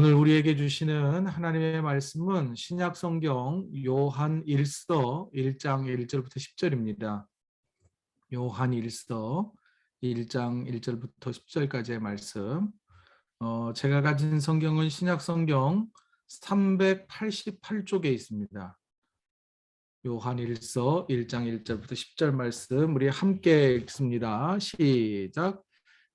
오늘 우리에게 주시는 하나님의 말씀은 신약 성경 요한 1서 1장 1절부터 10절입니다. 요한 1서 1장 1절부터 10절까지의 말씀. 어, 제가 가진 성경은 신약 성경 388쪽에 있습니다. 요한 1서 1장 1절부터 10절 말씀 우리 함께 읽습니다. 시작.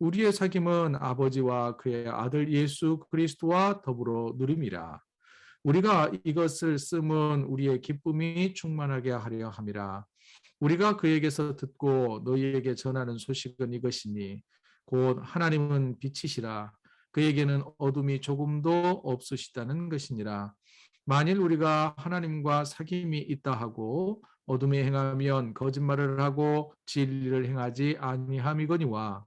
우리의 사귐은 아버지와 그의 아들 예수 그리스도와 더불어 누림이라. 우리가 이것을 쓰면 우리의 기쁨이 충만하게 하려 함이라. 우리가 그에게서 듣고 너희에게 전하는 소식은 이것이니 곧 하나님은 빛이시라. 그에게는 어둠이 조금도 없으시다는 것이니라. 만일 우리가 하나님과 사귐이 있다 하고 어둠에 행하면 거짓말을 하고 진리를 행하지 아니함이거니와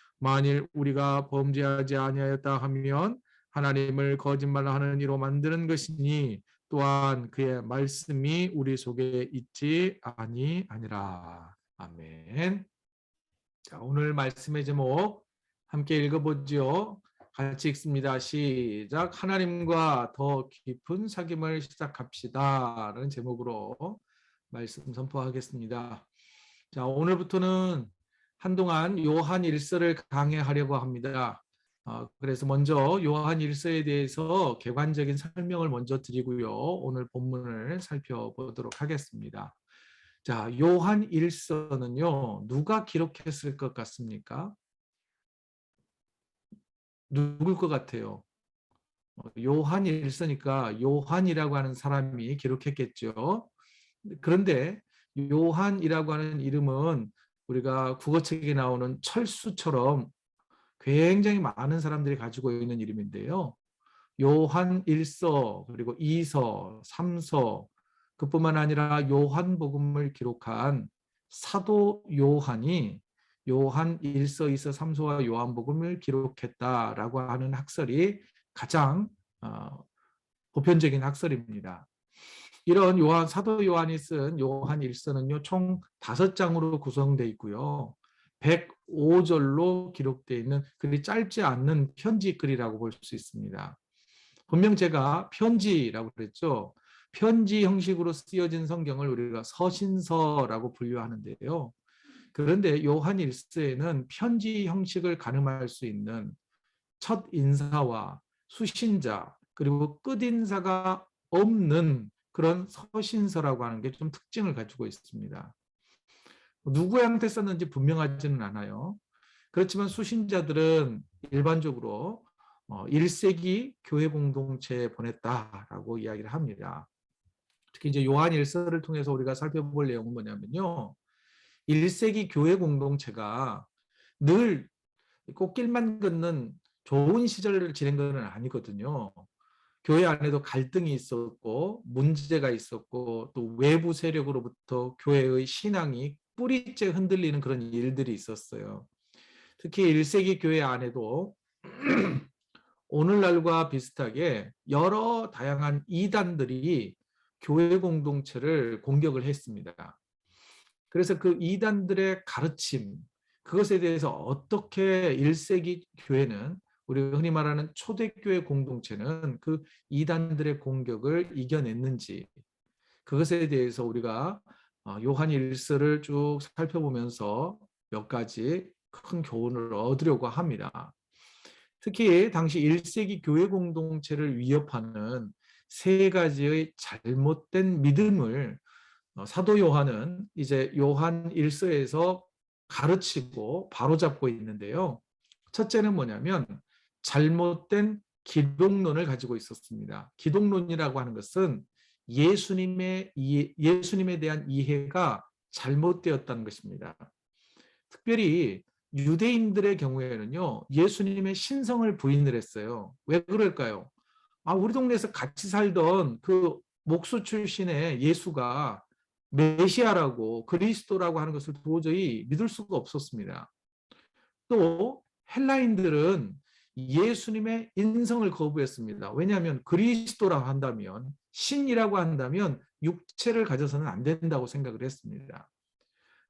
만일 우리가 범죄하지 아니하였다 하면 하나님을 거짓말하는 이로 만드는 것이니 또한 그의 말씀이 우리 속에 있지 아니하니라. 아멘. 자, 오늘 말씀의 제목 함께 읽어보지요. 같이 읽습니다. 시작. 하나님과 더 깊은 사귐을 시작합시다. 라는 제목으로 말씀 선포하겠습니다. 자, 오늘부터는 한동안 요한 일서를 강해하려고 합니다. 어, 그래서 먼저 요한 일서에 대해서 개관적인 설명을 먼저 드리고요. 오늘 본문을 살펴보도록 하겠습니다. 자, 요한 일서는요. 누가 기록했을 것 같습니까? 누굴 것 같아요? 어, 요한 일서니까 요한이라고 하는 사람이 기록했겠죠. 그런데 요한이라고 하는 이름은 우리가 국어책에 나오는 철수처럼 굉장히 많은 사람들이 가지고 있는 이름인데요. 요한 1서 그리고 2서, 3서 그뿐만 아니라 요한복음을 기록한 사도 요한이 요한 1서, 2서, 3서와 요한복음을 기록했다라고 하는 학설이 가장 어, 보편적인 학설입니다. 이런 요한 사도 요한이 쓴 요한 일서는요 총 다섯 장으로 구성되어 있고요. 105절로 기록되어 있는 글이 짧지 않는 편지 글이라고 볼 수 있습니다. 분명 제가 편지라고 그랬죠. 편지 형식으로 쓰여진 성경을 우리가 서신서라고 분류하는데요. 그런데 요한 일서에는 편지 형식을 가늠할 수 있는 첫 인사와 수신자 그리고 끝 인사가 없는 그런 서신서라고 하는 게 좀 특징을 가지고 있습니다. 누구한테 썼는지 분명하지는 않아요. 그렇지만 수신자들은 일반적으로 1세기 어, 교회 공동체에 보냈다라고 이야기를 합니다. 특히 이제 요한 일서를 통해서 우리가 살펴볼 내용은 뭐냐면요. 1세기 교회 공동체가 늘 꽃길만 걷는 좋은 시절을 지낸 것은 아니거든요. 교회 안에도 갈등이 있었고 문제가 있었고 또 외부 세력으로부터 교회의 신앙이 뿌리째 흔들리는 그런 일들이 있었어요. 특히 1세기 교회 안에도 오늘날과 비슷하게 여러 다양한 이단들이 교회 공동체를 공격을 했습니다. 그래서 그 이단들의 가르침, 그것에 대해서 어떻게 1세기 교회는 우리가 흔히 말하는 초대교회 공동체는 그 이단들의 공격을 이겨냈는지 그것에 대해서 우리가 어, 요한 일서를 쭉 살펴보면서 몇 가지 큰 교훈을 얻으려고 합니다. 특히 당시 1세기 교회 공동체를 위협하는 세 가지의 잘못된 믿음을 어, 사도 요한은 이제 요한 1서에서 가르치고 바로잡고 있는데요. 첫째는 뭐냐면 잘못된 기독론을 가지고 있었습니다. 기독론이라고 하는 것은 예수님의 예수님에 대한 이해가 잘못되었다는 것입니다. 특별히 유대인들의 경우에는요, 예수님의 신성을 부인을 했어요. 왜 그럴까요? 아, 우리 동네에서 같이 살던 그 목수 출신의 예수가 메시아라고 그리스도라고 하는 것을 도저히 믿을 수가 없었습니다. 또 헬라인들은 예수님의 인성을 거부했습니다. 왜냐하면 그리스도라고 한다면 신이라고 한다면 육체를 가져서는 안 된다고 생각을 했습니다.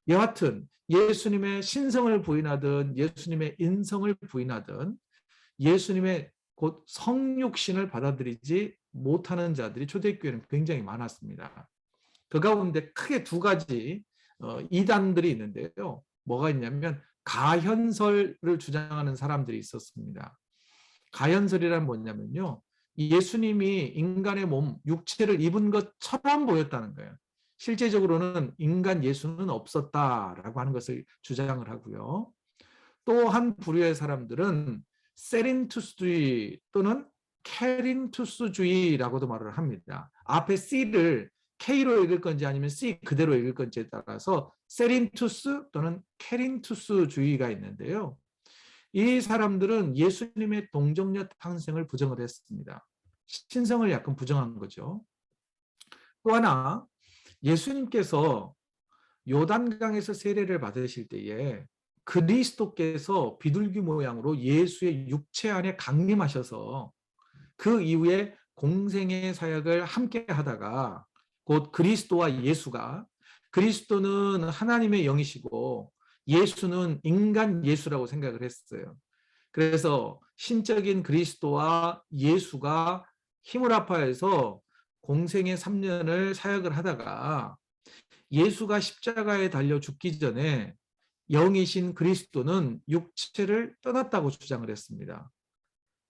여하튼 예수님의 신성을 부인하든 예수님의 인성을 부인하든 예수님의 곧 성육신을 받아들이지 못하는 자들이 초대교회는 굉장히 많았습니다. 그 가운데 크게 두 가지 어, 이단들이 있는데요. 뭐가 있냐면 가현설을 주장하는 사람들이 있었습니다. 가현설이란 뭐냐면요. 예수님이 인간의 몸, 육체를 입은 것처럼 보였다는 거예요. 실제적으로는 인간 예수는 없었다라고 하는 것을 주장을 하고요. 또 한 부류의 사람들은 세린투스주의 또는 캐린투스주의라고도 말을 합니다. 앞에 C를 K로 읽을 건지 아니면 C 그대로 읽을 건지에 따라서 세린투스 또는 캐린투스 주의가 있는데요. 이 사람들은 예수님의 동정녀 탄생을 부정을 했습니다. 신성을 약간 부정한 거죠. 또 하나 예수님께서 요단강에서 세례를 받으실 때에 그리스도께서 비둘기 모양으로 예수의 육체 안에 강림하셔서 그 이후에 공생의 사역을 함께 하다가 곧 그리스도와 예수가 그리스도는 하나님의 영이시고 예수는 인간 예수라고 생각을 했어요. 그래서 신적인 그리스도와 예수가 힘을 합하여서 공생의 3년을 사역을 하다가 예수가 십자가에 달려 죽기 전에 영이신 그리스도는 육체를 떠났다고 주장을 했습니다.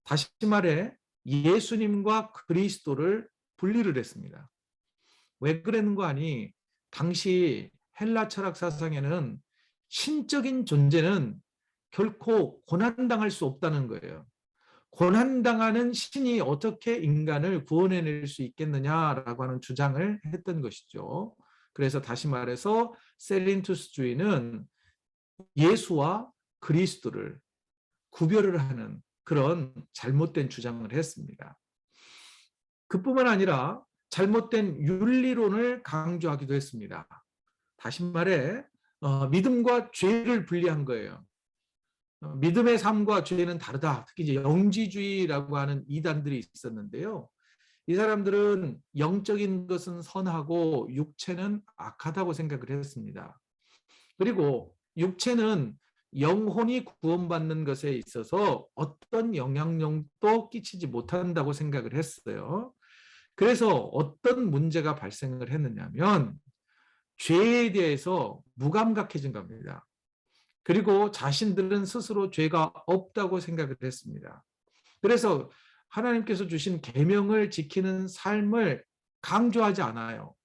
다시 말해 예수님과 그리스도를 분리를 했습니다. 왜 그랬는 거 아니? 당시 헬라 철학 사상에는 신적인 존재는 결코 고난당할 수 없다는 거예요. 고난당하는 신이 어떻게 인간을 구원해낼 수 있겠느냐라고 하는 주장을 했던 것이죠. 그래서 다시 말해서 셀린투스주의는 예수와 그리스도를 구별을 하는 그런 잘못된 주장을 했습니다. 그뿐만 아니라 잘못된 윤리론을 강조하기도 했습니다. 다시 말해 어, 믿음과 죄를 분리한 거예요. 어, 믿음의 삶과 죄는 다르다. 특히 이제 영지주의라고 하는 이단들이 있었는데요. 이 사람들은 영적인 것은 선하고 육체는 악하다고 생각을 했습니다. 그리고 육체는 영혼이 구원받는 것에 있어서 어떤 영향력도 끼치지 못한다고 생각을 했어요. 그래서 어떤 문제가 발생을 했느냐면 죄에 대해서 무감각해진 겁니다. 그리고 자신들은 스스로 죄가 없다고 생각을 했습니다. 그래서 하나님께서 주신 계명을 지키는 삶을 강조하지 않아요.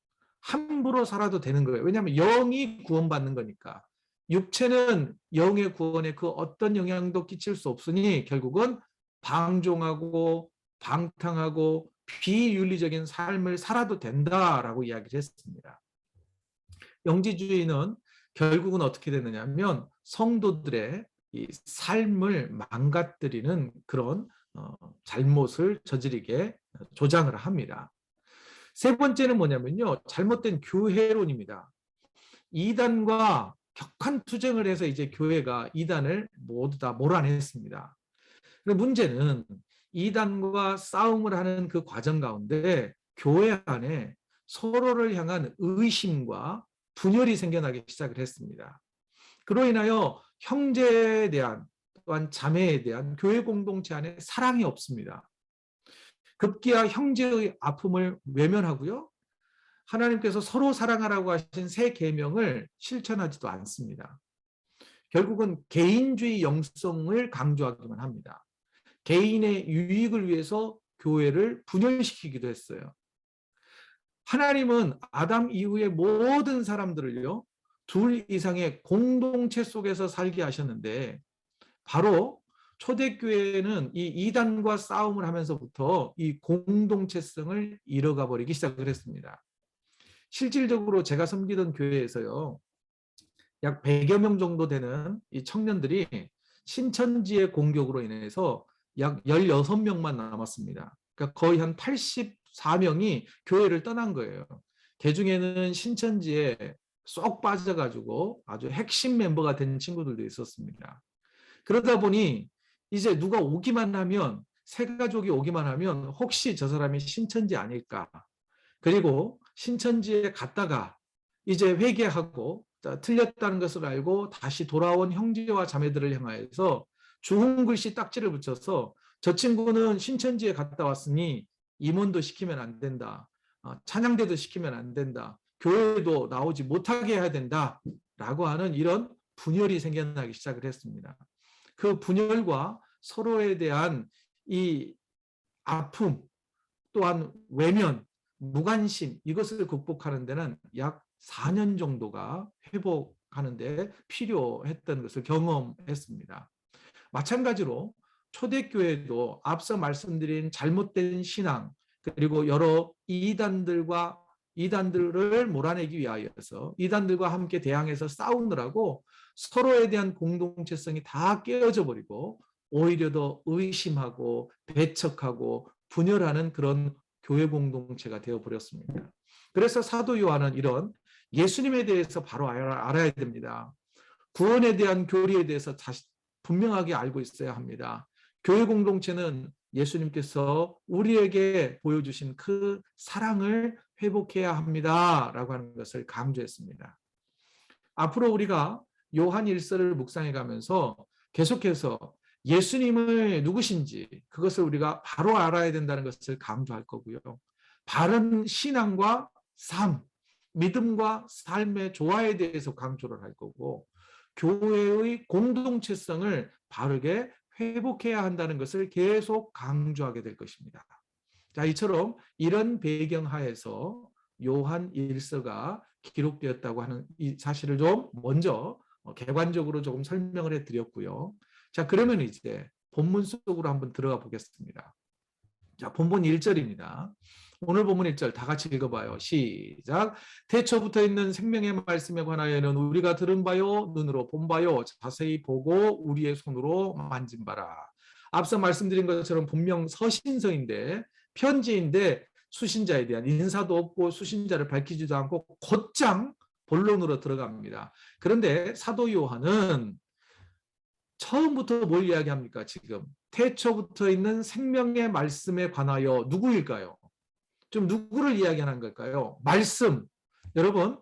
함부로 살아도 되는 거예요. 왜냐하면 영이 구원받는 거니까. 육체는 영의 구원에 그 어떤 영향도 끼칠 수 없으니 결국은 방종하고 방탕하고 비윤리적인 삶을 살아도 된다라고 이야기를 했습니다. 영지주의는 결국은 어떻게 되느냐면 성도들의 이 삶을 망가뜨리는 그런 어, 잘못을 저지르게 조장을 합니다. 세 번째는 뭐냐면요. 잘못된 교회론입니다. 이단과 격한 투쟁을 해서 이제 교회가 이단을 모두 다 몰아냈습니다. 문제는 이단과 싸움을 하는 그 과정 가운데 교회 안에 서로를 향한 의심과 분열이 생겨나기 시작을 했습니다. 그로 인하여 형제에 대한 또한 자매에 대한 교회 공동체 안에 사랑이 없습니다. 급기야 형제의 아픔을 외면하고요. 하나님께서 서로 사랑하라고 하신 새 계명을 실천하지도 않습니다. 결국은 개인주의 영성을 강조하기만 합니다. 개인의 유익을 위해서 교회를 분열시키기도 했어요. 하나님은 아담 이후의 모든 사람들을요, 둘 이상의 공동체 속에서 살게 하셨는데, 바로 초대교회는 이 이단과 싸움을 하면서부터 이 공동체성을 잃어가 버리기 시작을 했습니다. 실질적으로 제가 섬기던 교회에서요, 약 100여 명 정도 되는 이 청년들이 신천지의 공격으로 인해서 약 16명만 남았습니다. 그러니까 거의 한 84명이 교회를 떠난 거예요. 그 중에는 신천지에 쏙 빠져가지고 아주 핵심 멤버가 된 친구들도 있었습니다. 그러다 보니 이제 누가 오기만 하면 새 가족이 오기만 하면 혹시 저 사람이 신천지 아닐까 그리고 신천지에 갔다가 이제 회개하고 틀렸다는 것을 알고 다시 돌아온 형제와 자매들을 향하여서 주홍 글씨 딱지를 붙여서 저 친구는 신천지에 갔다 왔으니 임원도 시키면 안 된다. 어, 찬양대도 시키면 안 된다. 교회도 나오지 못하게 해야 된다. 라고 하는 이런 분열이 생겨나기 시작을 했습니다. 그 분열과 서로에 대한 이 아픔 또한 외면, 무관심 이것을 극복하는 데는 약 4년 정도가 회복하는 데 필요했던 것을 경험했습니다. 마찬가지로 초대교회도 앞서 말씀드린 잘못된 신앙 그리고 여러 이단들과 이단들을 몰아내기 위하여서 이단들과 함께 대항해서 싸우느라고 서로에 대한 공동체성이 다 깨어져 버리고 오히려 더 의심하고 배척하고 분열하는 그런 교회 공동체가 되어 버렸습니다. 그래서 사도 요한은 이런 예수님에 대해서 바로 알아야 됩니다. 구원에 대한 교리에 대해서 분명하게 알고 있어야 합니다. 교회 공동체는 예수님께서 우리에게 보여주신 그 사랑을 회복해야 합니다. 라고 하는 것을 강조했습니다. 앞으로 우리가 요한 일서를 묵상해 가면서 계속해서 예수님을 누구신지 그것을 우리가 바로 알아야 된다는 것을 강조할 거고요. 바른 신앙과 삶, 믿음과 삶의 조화에 대해서 강조를 할 거고 교회의 공동체성을 바르게 회복해야 한다는 것을 계속 강조하게 될 것입니다. 자, 이처럼 이런 배경 하에서 요한 일서가 기록되었다고 하는 이 사실을 좀 먼저 개관적으로 조금 설명을 해 드렸고요. 자, 그러면 이제 본문 속으로 한번 들어가 보겠습니다. 자, 본문 1절입니다. 오늘 본문 1절 다 같이 읽어봐요. 시작. 태초부터 있는 생명의 말씀에 관하여는 우리가 들은 바요, 눈으로 본 바요, 자세히 보고 우리의 손으로 만진 바라. 앞서 말씀드린 것처럼 분명 서신서인데 편지인데 수신자에 대한 인사도 없고 수신자를 밝히지도 않고 곧장 본론으로 들어갑니다. 그런데 사도 요한은 처음부터 뭘 이야기합니까? 지금 태초부터 있는 생명의 말씀에 관하여 누구일까요? 좀 누구를 이야기하는 걸까요? 말씀. 여러분,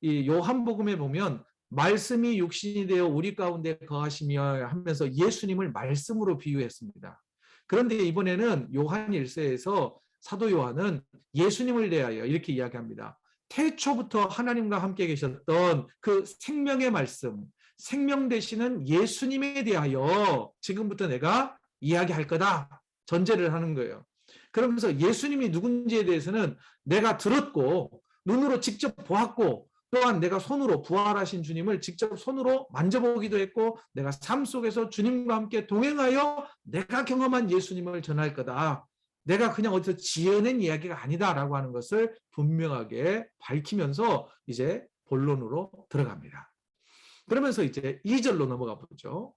이 요한복음에 보면 말씀이 육신이 되어 우리 가운데 거하시며 하면서 예수님을 말씀으로 비유했습니다. 그런데 이번에는 요한 1세에서 사도 요한은 예수님을 대하여 이렇게 이야기합니다. 태초부터 하나님과 함께 계셨던 그 생명의 말씀, 생명 되시는 예수님에 대하여 지금부터 내가 이야기할 거다. 전제를 하는 거예요. 그러면서 예수님이 누군지에 대해서는 내가 들었고 눈으로 직접 보았고 또한 내가 손으로 부활하신 주님을 직접 손으로 만져보기도 했고 내가 삶 속에서 주님과 함께 동행하여 내가 경험한 예수님을 전할 거다. 내가 그냥 어디서 지어낸 이야기가 아니다라고 하는 것을 분명하게 밝히면서 이제 본론으로 들어갑니다. 그러면서 이제 2절로 넘어가 보죠.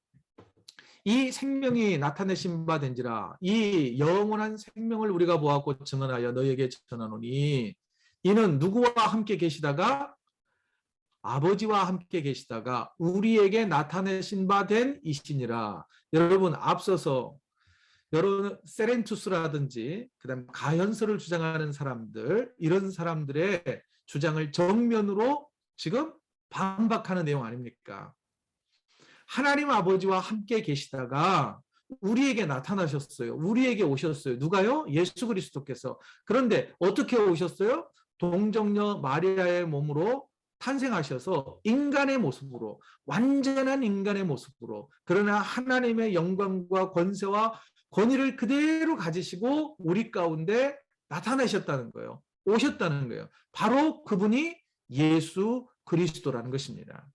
이 생명이 나타내신 바 된지라 이 영원한 생명을 우리가 보았고 증언하여 너에게 전하노니 이는 누구와 함께 계시다가 아버지와 함께 계시다가 우리에게 나타내신 바 된 이시니라 여러분 앞서서 여러 세렌투스라든지 그다음 가현서를 주장하는 사람들 이런 사람들의 주장을 정면으로 지금 반박하는 내용 아닙니까? 하나님 아버지와 함께 계시다가 우리에게 나타나셨어요. 우리에게 오셨어요. 누가요? 예수 그리스도께서. 그런데 어떻게 오셨어요? 동정녀 마리아의 몸으로 탄생하셔서 인간의 모습으로 완전한 인간의 모습으로 그러나 하나님의 영광과 권세와 권위를 그대로 가지시고 우리 가운데 나타나셨다는 거예요. 오셨다는 거예요. 바로 그분이 예수 그리스도라는 것입니다.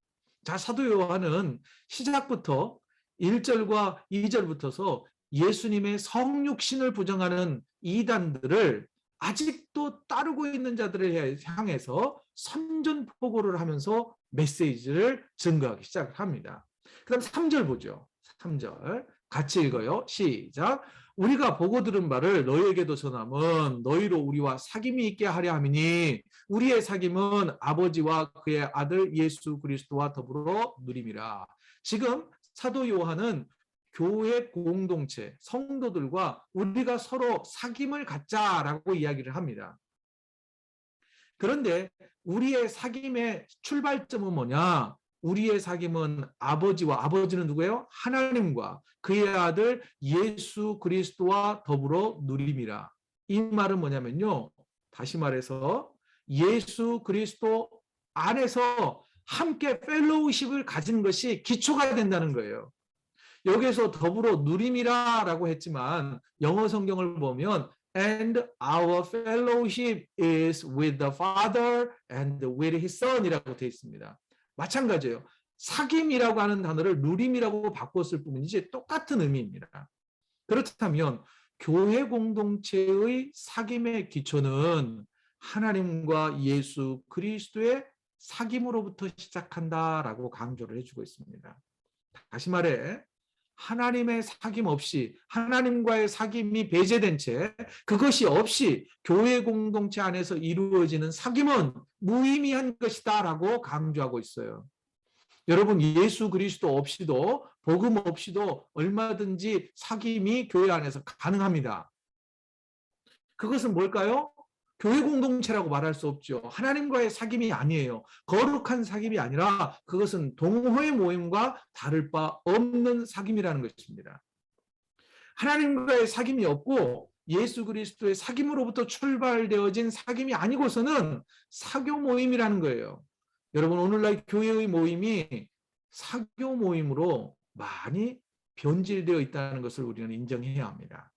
자, 사도 요한은 시작부터 1절과 2절부터서 예수님의 성육신을 부정하는 이단들을 아직도 따르고 있는 자들을 향해서 선전포고를 하면서 메시지를 증거하기 시작합니다. 그 다음 3절 보죠. 3절 같이 읽어요. 시작. 우리가 보고 들은 바를 너희에게도 전함은 너희로 우리와 사귐이 있게 하려 함이니 우리의 사귐은 아버지와 그의 아들 예수 그리스도와 더불어 누림이라. 지금 사도 요한은 교회 공동체 성도들과 우리가 서로 사귐을 갖자라고 이야기를 합니다. 그런데 우리의 사귐의 출발점은 뭐냐? 우리의 사귐은 아버지와 아버지는 누구예요? 하나님과 그의 아들 예수 그리스도와 더불어 누림이라. 이 말은 뭐냐면요. 다시 말해서 예수 그리스도 안에서 함께 펠로우십을 가진 것이 기초가 된다는 거예요. 여기서 더불어 누림이라라고 했지만 영어 성경을 보면 and our fellowship is with the Father and with His Son이라고 되어 있습니다. 마찬가지예요. 사귐이라고 하는 단어를 누림이라고 바꿨을 뿐이지 똑같은 의미입니다. 그렇다면 교회 공동체의 사귐의 기초는 하나님과 예수 그리스도의 사귐으로부터 시작한다라고 강조를 해주고 있습니다. 다시 말해 하나님의 사귐 없이 하나님과의 사귐이 배제된 채 그것이 없이 교회 공동체 안에서 이루어지는 사귐은 무의미한 것이다라고 강조하고 있어요. 여러분 예수 그리스도 없이도 복음 없이도 얼마든지 사귐이 교회 안에서 가능합니다. 그것은 뭘까요? 교회 공동체라고 말할 수 없죠. 하나님과의 사귐이 아니에요. 거룩한 사귐이 아니라 그것은 동호회 모임과 다를 바 없는 사귐이라는 것입니다. 하나님과의 사귐이 없고 예수 그리스도의 사귐으로부터 출발되어진 사귐이 아니고서는 사교 모임이라는 거예요. 여러분 오늘날 교회의 모임이 사교 모임으로 많이 변질되어 있다는 것을 우리는 인정해야 합니다.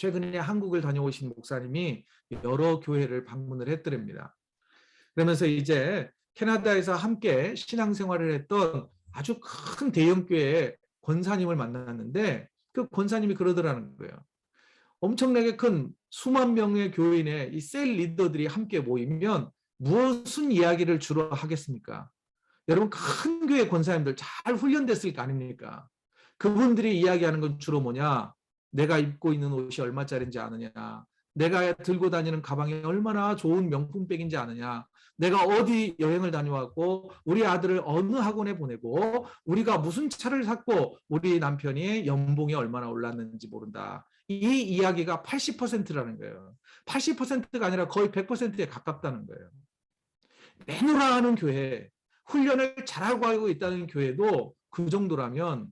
최근에 한국을 다녀오신 목사님이 여러 교회를 방문을 했더랍니다. 그러면서 이제 캐나다에서 함께 신앙생활을 했던 아주 큰 대형교회 권사님을 만났는데 그 권사님이 그러더라는 거예요. 엄청나게 큰 수만 명의 교인의 이 셀 리더들이 함께 모이면 무슨 이야기를 주로 하겠습니까? 여러분 큰 교회 권사님들 잘 훈련됐을 거 아닙니까? 그분들이 이야기하는 건 주로 뭐냐? 내가 입고 있는 옷이 얼마짜리인지 아느냐. 내가 들고 다니는 가방이 얼마나 좋은 명품백인지 아느냐. 내가 어디 여행을 다녀왔고 우리 아들을 어느 학원에 보내고 우리가 무슨 차를 샀고 우리 남편이 연봉이 얼마나 올랐는지 모른다. 이 이야기가 80%라는 거예요. 80%가 아니라 거의 100%에 가깝다는 거예요. 내노라 하는 교회, 훈련을 잘하고 있다는 교회도 그 정도라면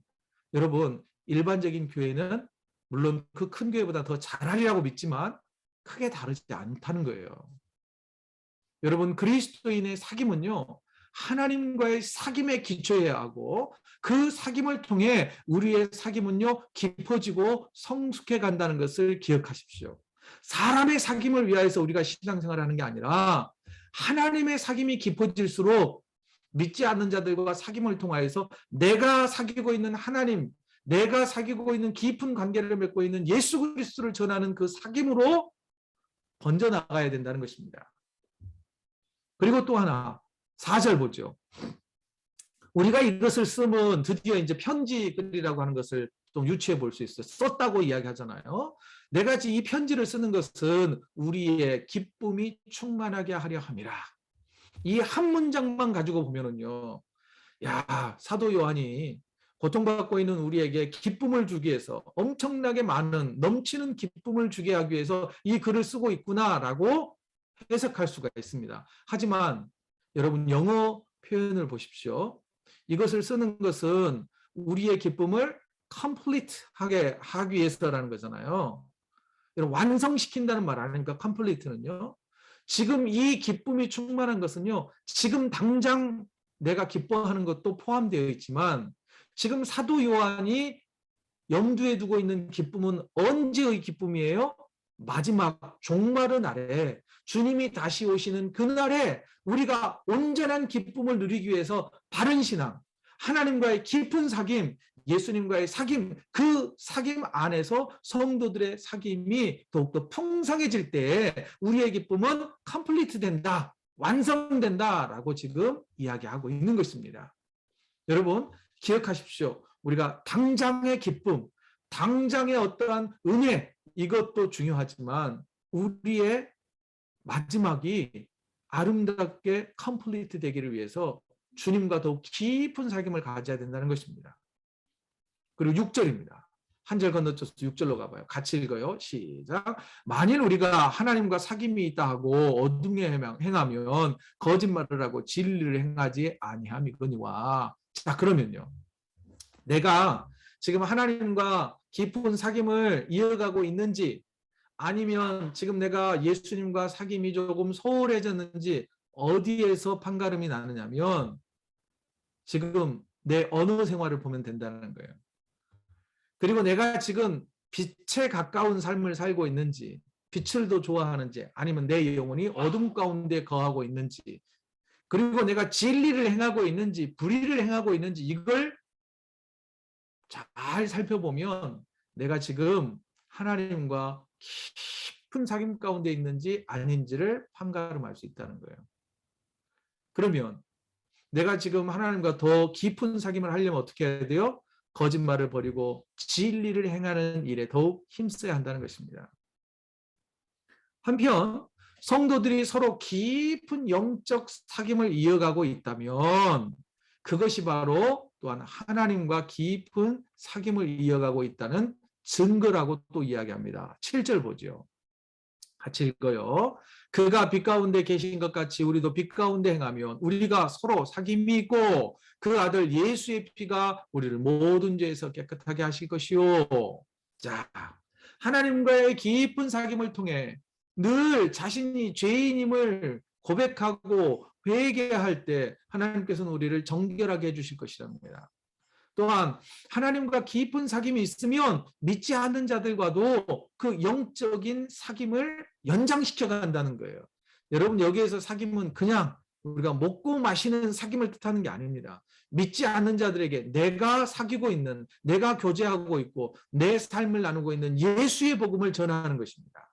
여러분 일반적인 교회는 물론 그 큰 교회보다 더 잘하리라고 믿지만 크게 다르지 않다는 거예요. 여러분 그리스도인의 사귐은요. 하나님과의 사귐에 기초해야 하고 그 사귐을 통해 우리의 사귐은요 깊어지고 성숙해 간다는 것을 기억하십시오. 사람의 사귐을 위하여서 우리가 신앙생활 하는 게 아니라 하나님의 사귐이 깊어질수록 믿지 않는 자들과 사귐을 통하여서 내가 사귀고 있는 하나님 내가 사귀고 있는 깊은 관계를 맺고 있는 예수 그리스도를 전하는 그 사귐으로 번져 나가야 된다는 것입니다. 그리고 또 하나 4절 보죠. 우리가 이것을 쓰면 드디어 이제 편지 글이라고 하는 것을 좀 유추해 볼 수 있어요. 썼다고 이야기하잖아요. 내가 이 편지를 쓰는 것은 우리의 기쁨이 충만하게 하려 함이라. 이 한 문장만 가지고 보면은요. 야, 사도 요한이 고통받고 있는 우리에게 기쁨을 주기 위해서 엄청나게 많은 넘치는 기쁨을 주게 하기 위해서 이 글을 쓰고 있구나라고 해석할 수가 있습니다. 하지만 여러분 영어 표현을 보십시오. 이것을 쓰는 것은 우리의 기쁨을 complete하게 하기 위해서라는 거잖아요. 완성시킨다는 말 아닙니까? complete는요. 지금 이 기쁨이 충만한 것은요. 지금 당장 내가 기뻐하는 것도 포함되어 있지만 지금 사도 요한이 염두에 두고 있는 기쁨은 언제의 기쁨이에요? 마지막 종말의 날에 주님이 다시 오시는 그날에 우리가 온전한 기쁨을 누리기 위해서 바른 신앙, 하나님과의 깊은 사귐, 예수님과의 사귐, 그 사귐 안에서 성도들의 사귐이 더욱더 풍성해질 때 우리의 기쁨은 컴플리트 된다, 완성된다라고 지금 이야기하고 있는 것입니다. 여러분 기억하십시오. 우리가 당장의 기쁨, 당장의 어떠한 은혜 이것도 중요하지만 우리의 마지막이 아름답게 컴플리트 되기를 위해서 주님과 더욱 깊은 사귐을 가져야 된다는 것입니다. 그리고 6절입니다. 한 절 건너뛰어서 6절로 가봐요. 같이 읽어요. 시작. 만일 우리가 하나님과 사귐이 있다 하고 어둠에 행하면 거짓말을 하고 진리를 행하지 아니함이거니와. 자 그러면요. 내가 지금 하나님과 깊은 사귐을 이어가고 있는지 아니면 지금 내가 예수님과 사귐이 조금 소홀해졌는지 어디에서 판가름이 나느냐면 지금 내 언어 생활을 보면 된다는 거예요. 그리고 내가 지금 빛에 가까운 삶을 살고 있는지 빛을 더 좋아하는지 아니면 내 영혼이 어둠 가운데 거하고 있는지 그리고 내가 진리를 행하고 있는지 불의를 행하고 있는지 이걸 잘 살펴보면 내가 지금 하나님과 깊은 사귐 가운데 있는지 아닌지를 판가름할 수 있다는 거예요. 그러면 내가 지금 하나님과 더 깊은 사귐을 하려면 어떻게 해야 돼요? 거짓말을 버리고 진리를 행하는 일에 더욱 힘써야 한다는 것입니다. 한편 성도들이 서로 깊은 영적 사귐을 이어가고 있다면 그것이 바로 또한 하나님과 깊은 사귐을 이어가고 있다는 증거라고 또 이야기합니다. 7절 보죠. 같이 읽어요. 그가 빛 가운데 계신 것 같이 우리도 빛 가운데 행하면 우리가 서로 사귐이 있고 그 아들 예수의 피가 우리를 모든 죄에서 깨끗하게 하실 것이요. 자, 하나님과의 깊은 사귐을 통해 늘 자신이 죄인임을 고백하고 회개할 때 하나님께서는 우리를 정결하게 해주실 것이랍니다. 또한 하나님과 깊은 사귐이 있으면 믿지 않는 자들과도 그 영적인 사귐을 연장시켜 간다는 거예요. 여러분 여기에서 사귐은 그냥 우리가 먹고 마시는 사귐을 뜻하는 게 아닙니다. 믿지 않는 자들에게 내가 사귀고 있는, 내가 교제하고 있고 내 삶을 나누고 있는 예수의 복음을 전하는 것입니다.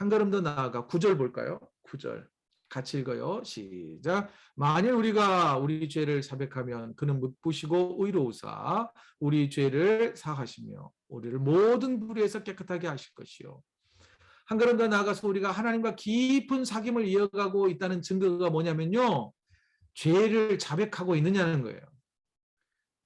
한 걸음 더 나아가 구절 볼까요? 구절 같이 읽어요. 시작. 만일 우리가 우리 죄를 자백하면 그는 묻부시고 의로우사 우리 죄를 사하시며 우리를 모든 불의에서 깨끗하게 하실 것이요. 한 걸음 더 나아가서 우리가 하나님과 깊은 사귐을 이어가고 있다는 증거가 뭐냐면요. 죄를 자백하고 있느냐는 거예요.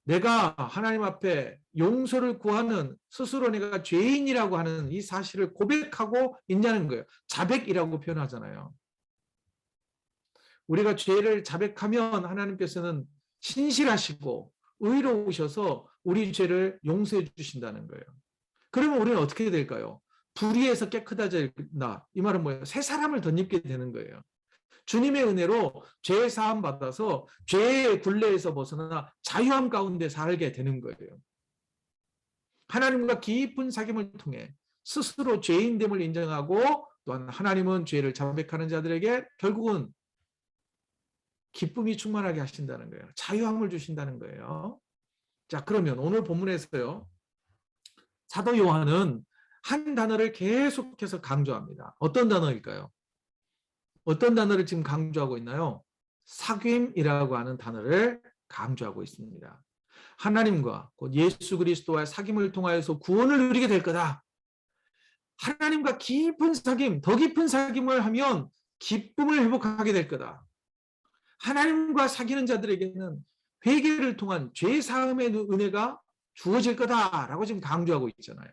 내가 하나님 앞에 용서를 구하는 스스로 내가 죄인이라고 하는 이 사실을 고백하고 있냐는 거예요. 자백이라고 표현하잖아요. 우리가 죄를 자백하면 하나님께서는 신실하시고 의로우셔서 우리 죄를 용서해 주신다는 거예요. 그러면 우리는 어떻게 될까요? 불의에서 깨끗해진다. 이 말은 뭐예요? 새 사람을 덧입게 되는 거예요. 주님의 은혜로 죄 사함 받아서 죄의 굴레에서 벗어나 자유함 가운데 살게 되는 거예요. 하나님과 깊은 사귐을 통해 스스로 죄인됨을 인정하고 또한 하나님은 죄를 자백하는 자들에게 결국은 기쁨이 충만하게 하신다는 거예요. 자유함을 주신다는 거예요. 자, 그러면 오늘 본문에서요. 사도 요한은 한 단어를 계속해서 강조합니다. 어떤 단어일까요? 어떤 단어를 지금 강조하고 있나요? 사귐이라고 하는 단어를 강조하고 있습니다. 하나님과 곧 예수 그리스도와의 사귐을 통하여서 구원을 누리게 될 거다. 하나님과 깊은 사귐, 더 깊은 사귐을 하면 기쁨을 회복하게 될 거다. 하나님과 사귀는 자들에게는 회개를 통한 죄 사함의 은혜가 주어질 거다라고 지금 강조하고 있잖아요.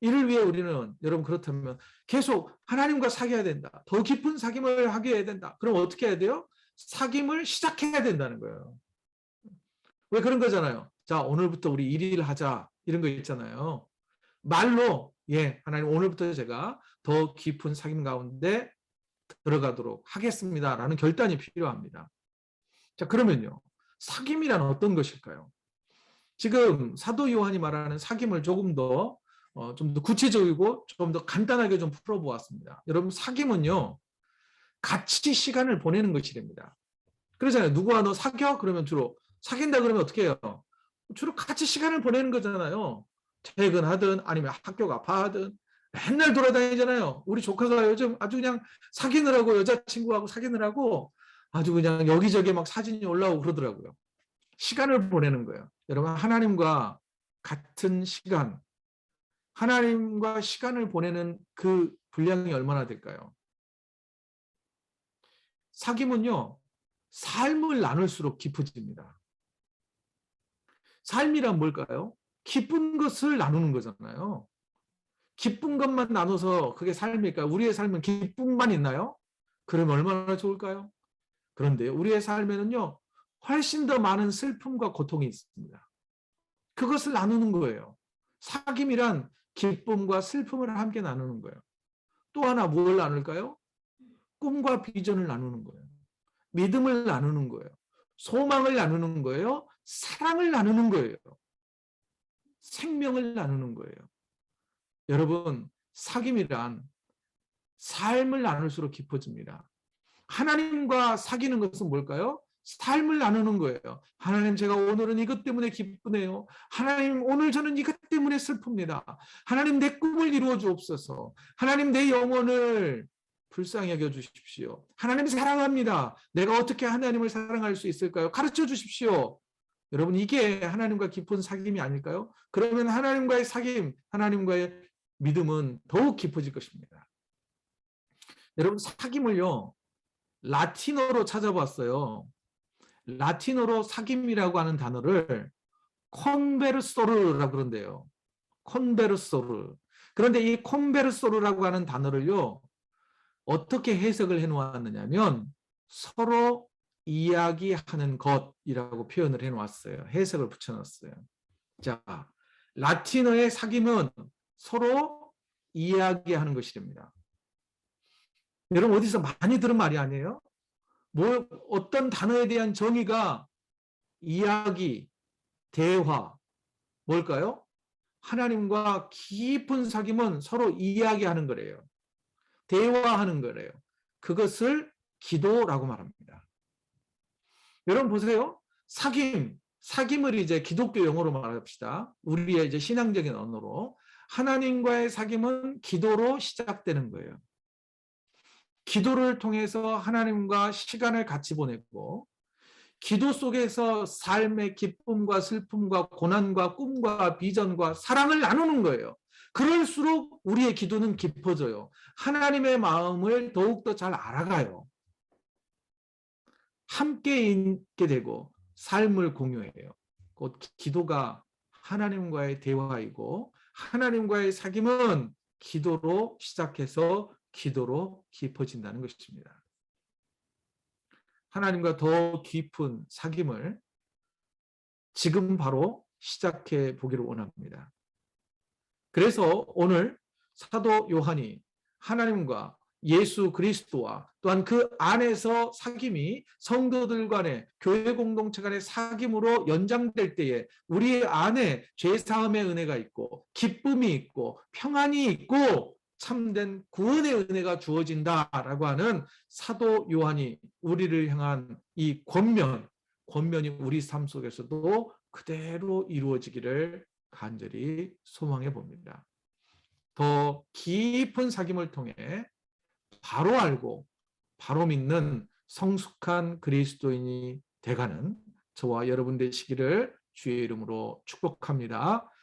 이를 위해 우리는 여러분 그렇다면 계속 하나님과 사귀어야 된다. 더 깊은 사귐을 하게 해야 된다. 그럼 어떻게 해야 돼요? 사귐을 시작해야 된다는 거예요. 왜 그런 거잖아요. 자, 오늘부터 우리 일일 하자. 이런 거 있잖아요. 말로 예, 하나님 오늘부터 제가 더 깊은 사귐 가운데 들어가도록 하겠습니다라는 결단이 필요합니다. 자, 그러면요. 사귐이란 어떤 것일까요? 지금 사도 요한이 말하는 사귐을 조금 더 어, 좀 더 구체적이고 좀 더 간단하게 좀 풀어보았습니다. 여러분 사귐은요 같이 시간을 보내는 것이 됩니다. 그러잖아요. 누구와 너 사겨? 그러면 주로 사귄다 그러면 어떻게 해요? 주로 같이 시간을 보내는 거잖아요. 퇴근하든 아니면 학교 가파하든 맨날 돌아다니잖아요. 우리 조카가 요즘 아주 그냥 사귀느라고 여자친구하고 사귀느라고 아주 그냥 여기저기 막 사진이 올라오고 그러더라고요. 시간을 보내는 거예요. 여러분 하나님과 같은 시간, 하나님과 시간을 보내는 그 분량이 얼마나 될까요? 사귐은요, 삶을 나눌수록 깊어집니다. 삶이란 뭘까요? 기쁜 것을 나누는 거잖아요. 기쁜 것만 나눠서 그게 삶일까요? 우리의 삶은 기쁨만 있나요? 그러면 얼마나 좋을까요? 그런데 우리의 삶에는요, 훨씬 더 많은 슬픔과 고통이 있습니다. 그것을 나누는 거예요. 사귐이란 기쁨과 슬픔을 함께 나누는 거예요. 또 하나 뭘 나눌까요? 꿈과 비전을 나누는 거예요. 믿음을 나누는 거예요. 소망을 나누는 거예요. 사랑을 나누는 거예요. 생명을 나누는 거예요. 여러분, 사귐이란 삶을 나눌수록 깊어집니다. 하나님과 사귀는 것은 뭘까요? 삶을 나누는 거예요. 하나님 제가 오늘은 이것 때문에 기쁘네요. 하나님 오늘 저는 이것 때문에 슬픕니다. 하나님 내 꿈을 이루어 주옵소서. 하나님 내 영혼을 불쌍히 여겨 주십시오. 하나님 사랑합니다. 내가 어떻게 하나님을 사랑할 수 있을까요? 가르쳐 주십시오. 여러분 이게 하나님과 깊은 사귐이 아닐까요? 그러면 하나님과의 사귐, 하나님과의 믿음은 더욱 깊어질 것입니다. 여러분 사귐을요 라틴어로 찾아봤어요. 라틴어로 사귐이라고 하는 단어를 콘베르소르라고 그런데요. 콘베르소르. 그런데 이 콘베르소르라고 하는 단어를요. 어떻게 해석을 해 놓았느냐면 서로 이야기하는 것이라고 표현을 해 놓았어요. 해석을 붙여 놨어요. 자, 라틴어의 사귐은 서로 이야기하는 것이 됩니다. 여러분 어디서 많이 들은 말이 아니에요? 뭐 어떤 단어에 대한 정의가 이야기, 대화 뭘까요? 하나님과 깊은 사귐은 서로 이야기하는 거래요. 대화하는 거래요. 그것을 기도라고 말합니다. 여러분 보세요. 사귐, 사귐을 이제 기독교 용어로 말합시다. 우리의 이제 신앙적인 언어로 하나님과의 사귐은 기도로 시작되는 거예요. 기도를 통해서 하나님과 시간을 같이 보냈고 기도 속에서 삶의 기쁨과 슬픔과 고난과 꿈과 비전과 사랑을 나누는 거예요. 그럴수록 우리의 기도는 깊어져요. 하나님의 마음을 더욱더 잘 알아가요. 함께 있게 되고 삶을 공유해요. 곧 기도가 하나님과의 대화이고 하나님과의 사귐은 기도로 시작해서 기도로 깊어진다는 것입니다. 하나님과 더 깊은 사귐을 지금 바로 시작해 보기를 원합니다. 그래서 오늘 사도 요한이 하나님과 예수 그리스도와 또한 그 안에서 사귐이 성도들 간의 교회 공동체 간의 사귐으로 연장될 때에 우리 안에 죄 사함의 은혜가 있고 기쁨이 있고 평안이 있고 참된 구원의 은혜가 주어진다라고 하는 사도 요한이 우리를 향한 이 권면, 권면이 우리 삶 속에서도 그대로 이루어지기를 간절히 소망해 봅니다. 더 깊은 사귐을 통해 바로 알고 바로 믿는 성숙한 그리스도인이 돼가는 저와 여러분 되시기를 주의 이름으로 축복합니다.